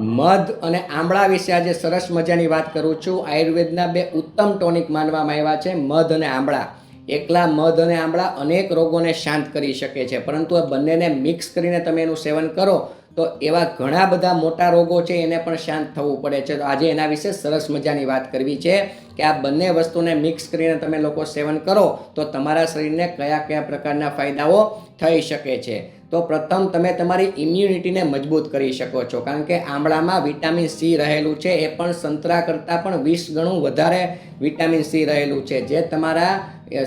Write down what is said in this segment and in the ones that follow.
મધ અને આંબળા વિશે આજે સરસ મજાની વાત કરું છું. આયુર્વેદના બે ઉત્તમ ટોનિક માનવામાં આવ્યા છે, મધ અને આંબળા એકલા મધ અને આંબળા અનેક રોગોને શાંત કરી શકે છે, પરંતુ આ બંનેને મિક્સ કરીને તમે એનું સેવન કરો તો એવા ઘણા બધા મોટા રોગો છે, એને પણ શાંત થવું પડે છે. તો આજે એના વિશે સરસ મજાની વાત કરવી છે કે આ બંને વસ્તુને મિક્સ કરીને તમે લોકો સેવન કરો, તો તમારા શરીરને કયા કયા પ્રકારના ફાયદાઓ થઈ શકે છે. તો પ્રથમ તમે તમારી ઇમ્યુનિટીને મજબૂત કરી શકો છો, કારણ કે આંબળામાં વિટામિન સી રહેલું છે, એ પણ સંતરા કરતાં પણ વીસ ગણું વધારે વિટામિન સી રહેલું છે. જે તમારા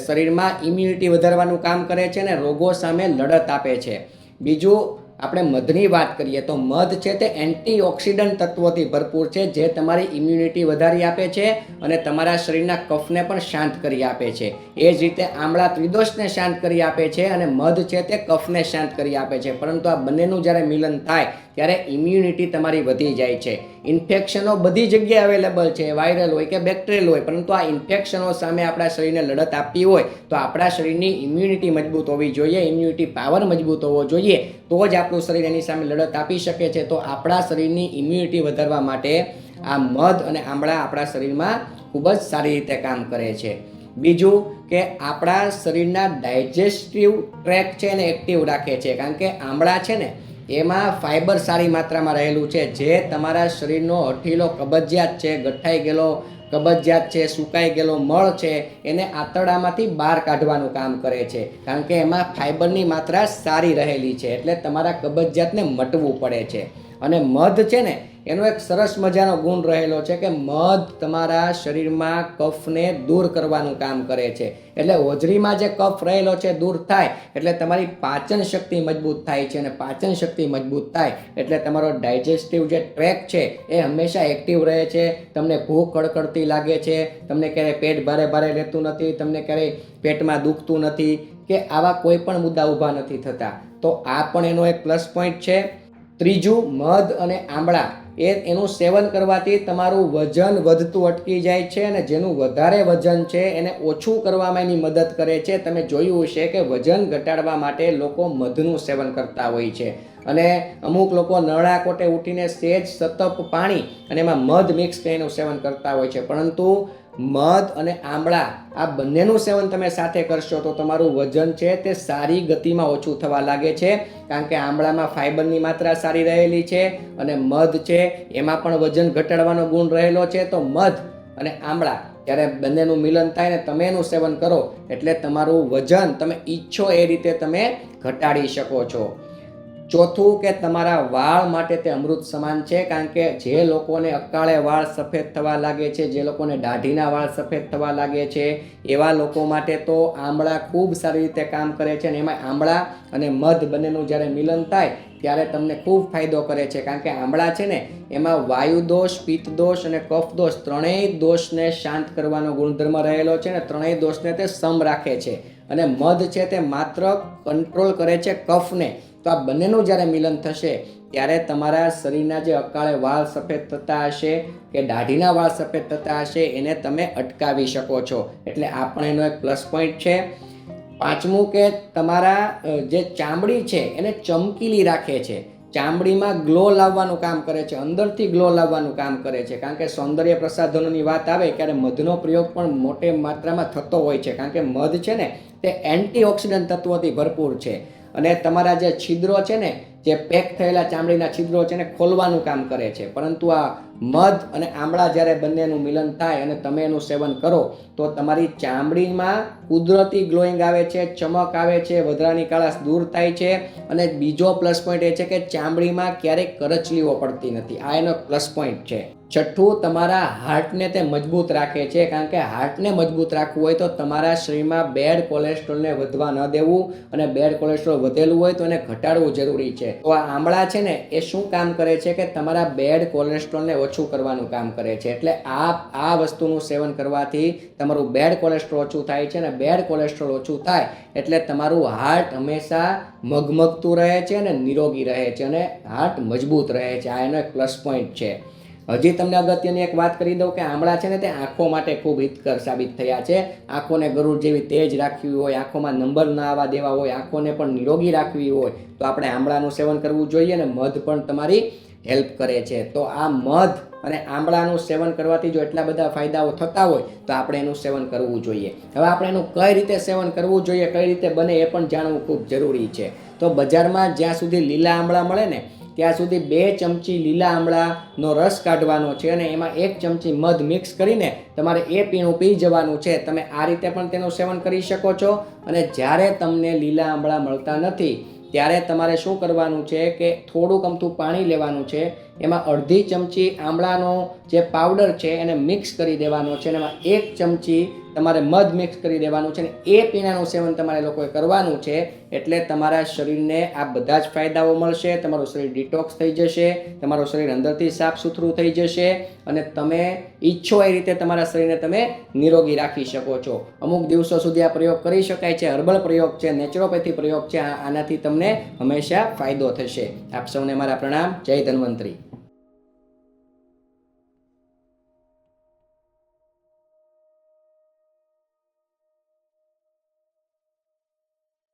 શરીરમાં ઇમ્યુનિટી વધારવાનું કામ કરે છે અને રોગો સામે લડત આપે છે. બીજું આપણે મધની વાત કરીએ તો મધ છે તે એન્ટીઓક્સિડન્ટ તત્વોથી ભરપૂર છે, જે તમારી ઇમ્યુનિટી વધારી આપે છે અને તમારા શરીરના કફને પણ શાંત કરી આપે છે. એ જ રીતે આમળા ત્રિદોષને શાંત કરી આપે છે અને મધ છે તે કફને શાંત કરી આપે છે. પરંતુ આ બંનેનું જ્યારે મિલન થાય, ત્યારે ઇમ્યુનિટી તમારી વધી જાય છે. ઇન્ફેક્શનો બધી જગ્યાએ અવેલેબલ છે વાયરલ હોય કે બેક્ટેરિયલ હોય, પરંતુ આ ઇન્ફેક્શનો સામે આપણા શરીરને લડત આપવી હોય, તો આપણા શરીરની ઇમ્યુનિટી મજબૂત હોવી જોઈએ ઇમ્યુનિટી પાવર મજબૂત હોવો જોઈએ. તો જ આપણું શરીર એની સામે લડત આપી શકે છે, તો આપણા શરીરની ઇમ્યુનિટી વધારવા માટે આ મધ અને આંબળા આપણા શરીરમાં ખૂબ જ સારી રીતે કામ કરે છે. બીજું કે આપણા શરીરના ડાયજેસ્ટિવ ટ્રેક છે એને એક્ટિવ રાખે છે, કારણ કે આંબળા છે ને, એમાં ફાઇબર સારી માત્રામાં રહેલું છે. જે તમારા શરીરનો હઠીલો કબજિયાત છે ગઠ્ઠાઈ ગયેલો કબજિયાત છે, સુકાઈ ગયેલો મળ છે, એને આંતરડામાંથી બહાર કાઢવાનું કામ કરે છે. કારણ કે એમાં ફાઇબરની માત્રા સારી રહેલી છે, એટલે તમારા કબજિયાતને મટવું પડે છે. અને મધ છે ને, એનો એક સરસ મજાનો ગુણ રહેલો છે કે મધ તમારા શરીરમાં કફને દૂર કરવાનું કામ કરે છે. એટલે હોજરીમાં જે કફ રહેલો છે દૂર થાય, એટલે તમારી પાચન શક્તિ મજબૂત થાય છે અને પાચન શક્તિ મજબૂત થાય, એટલે તમારો ડાયજેસ્ટિવ જે ટ્રેક છે એ હંમેશા એક્ટિવ રહે છે, તમને ભૂખ કડકડતી લાગે છે, તમને ક્યારેય પેટ ભારે ભારે રહેતું નથી, તમને ક્યારેય પેટમાં દુખતું નથી, કે આવા કોઈ પણ મુદ્દા ઊભા નથી થતા. તો આ પણ એનો એક પ્લસ પોઈન્ટ છે. ત્રીજું મધ અને આંબળા. એ એનું સેવન કરવાથી તમારું વજન વધતું અટકી જાય છે અને જેનું વધારે વજન છે એને ઓછું કરવામાં એની મદદ કરે છે. તમે જોયું હશે કે વજન ઘટાડવા માટે લોકો મધનું સેવન કરતા હોય છે. અને અમુક લોકો નળા કોટે ઉઠીને સેજ, સતપ, પાણી અને એમાં મધ મિક્સ કરીને સેવન કરતા હોય છે. પરંતુ મધ અને આમળા, આ બંનેનું સેવન તમે સાથે કરશો તો તમારું વજન છે તે સારી ગતિમાં ઓછું થવા લાગે છે. કારણ કે આમળામાં ફાઇબરની માત્રા સારી રહેલી છે અને મધ છે એમાં પણ વજન ઘટાડવાનો ગુણ રહેલો છે. તો મધ અને આમળા જ્યારે બંનેનું મિલન થાય ને તમે એનું સેવન કરો એટલે તમારું વજન તમે ઈચ્છો એ રીતે તમે ઘટાડી શકો છો. ચોથું કે તમારા વાળ માટે તે અમૃત સમાન છે, કારણ કે જે લોકોને અકાળે વાળ સફેદ થવા લાગે છે, જે લોકોને દાઢીના વાળ સફેદ થવા લાગે છે, એવા લોકો માટે તો આંબળા ખૂબ સારી રીતે કામ કરે છે અને એમાં આંબળા અને મધ બંનેનું જ્યારે મિલન થાય, ત્યારે તમને ખૂબ ફાયદો કરે છે. કારણ કે આંબળા છે ને, એમાં વાયુ દોષ, પિત્ત દોષ અને કફ દોષ ત્રણેય દોષને શાંત કરવાનો ગુણધર્મ રહેલો છે ને ત્રણેય દોષને તે સમ રાખે છે. અને મધ છે તે માત્ર કંટ્રોલ કરે છે કફને. તો આ બંનેનું જ્યારે મિલન થશે, ત્યારે તમારા શરીરના જે અકાળે વાળ સફેદ થતા હશે, કે દાઢીના વાળ સફેદ થતા હશે, એને તમે અટકાવી શકો છો. એટલે આ પણ એનો એક પ્લસ પોઈન્ટ છે. પાંચમું કે તમારા જે ચામડી છે, એને ચમકીલી રાખે છે. ચામડીમાં ગ્લો લાવવાનું કામ કરે છે, અંદરથી ગ્લો લાવવાનું કામ કરે છે. કારણ કે સૌંદર્ય પ્રસાધનોની વાત આવે, ત્યારે મધનો પ્રયોગ પણ મોટે માત્રામાં થતો હોય છે. કારણ કે મધ છે ને, તે એન્ટીઓક્સિડન્ટ તત્વોથી ભરપૂર છે. અને તમારા જે છિદ્રો છે ને, જે પેક થયેલા ચામડીના છિદ્રો છે ને, ખોલવાનું કામ કરે છે. પરંતુ આ મધ અને આમળા જ્યારે બંનેનું મિલન થાય અને તમે એનું સેવન કરો, તો તમારી ચામડીમાં કુદરતી ગ્લોઈંગ આવે છે, ચમક આવે છે, વધરાની કાળાશ દૂર થાય છે. અને બીજો પ્લસ પોઈન્ટ એ છે કે ચામડીમાં ક્યારેય કરચલીઓ પડતી નથી. આ એનો પ્લસ પોઈન્ટ છે. છઠ્ઠું તમારા હાર્ટને તે મજબૂત રાખે છે, કારણ કે હાર્ટને મજબૂત રાખવું હોય તો તમારા શરીરમાં બેડ કોલેસ્ટ્રોલને વધવા ન દેવું અને બેડ કોલેસ્ટ્રોલ વધેલું હોય તો એને ઘટાડવું જરૂરી છે. તો આ આંબળા છે ને, એ શું કામ કરે છે કે તમારા બેડ કોલેસ્ટ્રોલને ઓછું કરવાનું કામ કરે છે. એટલે આ આ વસ્તુનું સેવન કરવાથી તમારું બેડ કોલેસ્ટ્રોલ ઓછું થાય છે અને બેડ કોલેસ્ટ્રોલ ઓછું થાય એટલે તમારું હાર્ટ હંમેશા મગમગતું રહે છે અને નિરોગી રહે છે અને હાર્ટ મજબૂત રહે છે. આ એનો એક પ્લસ પોઈન્ટ છે. હજી તમને અગત્યની એક વાત કરી દઉં કે આમળા છે ને તે આંખો માટે ખૂબ હિતકર સાબિત થયા છે. આંખોને ગરુડ જેવી તેજ રાખવી હોય, આંખોમાં નંબર ના આવવા દેવા હોય, આંખોને પણ નિરોગી રાખવી હોય, તો આપણે આમળાનું સેવન કરવું જોઈએ અને મધ પણ તમારી હેલ્પ કરે છે. તો આ મધ અને આંબળાનું સેવન કરવાથી જો એટલા બધા ફાયદાઓ થતા હોય, તો આપણે એનું સેવન કરવું જોઈએ. હવે આપણે એનું કઈ રીતે સેવન કરવું જોઈએ, કઈ રીતે બને એ પણ જાણવું ખૂબ જરૂરી છે. તો બજારમાં જ્યાં સુધી લીલા આંબળા મળે ને ત્યાં સુધી બે ચમચી લીલા આમળાનો રસ કાઢવાનો છે અને એમાં એક ચમચી મધ મિક્સ કરીને તમારે એ પીણું પી જવાનું છે. તમે આ રીતે પણ તેનું સેવન કરી શકો છો. અને જ્યારે તમને લીલા આંબળા મળતા નથી, ત્યારે તમારે શું કરવાનું છે કે થોડુંક અમથું પાણી લેવાનું છે. એમાં અડધી ચમચી આમળાનો જે પાવડર છે એને મિક્સ કરી દેવાનો છે અને એમાં એક ચમચી તમારે મધ મિક્સ કરી દેવાનું છે ને એ પીણાનું સેવન તમારે લોકોએ કરવાનું છે એટલે તમારા શરીરને આ બધા જ ફાયદાઓ મળશે, તમારું શરીર ડિટોક્સ થઈ જશે, તમારું શરીર અંદરથી સાફ સુથરું થઈ જશે અને તમે ઈચ્છો એ રીતે તમારા શરીરને તમે નિરોગી રાખી શકો છો. અમુક દિવસો સુધી આ પ્રયોગ કરી શકાય છે, હર્બલ પ્રયોગ છે નેચરોપેથી પ્રયોગ છે આનાથી તમને હંમેશા ફાયદો થશે. આપ સૌને મારા પ્રણામ, જય ધન્વંતરી.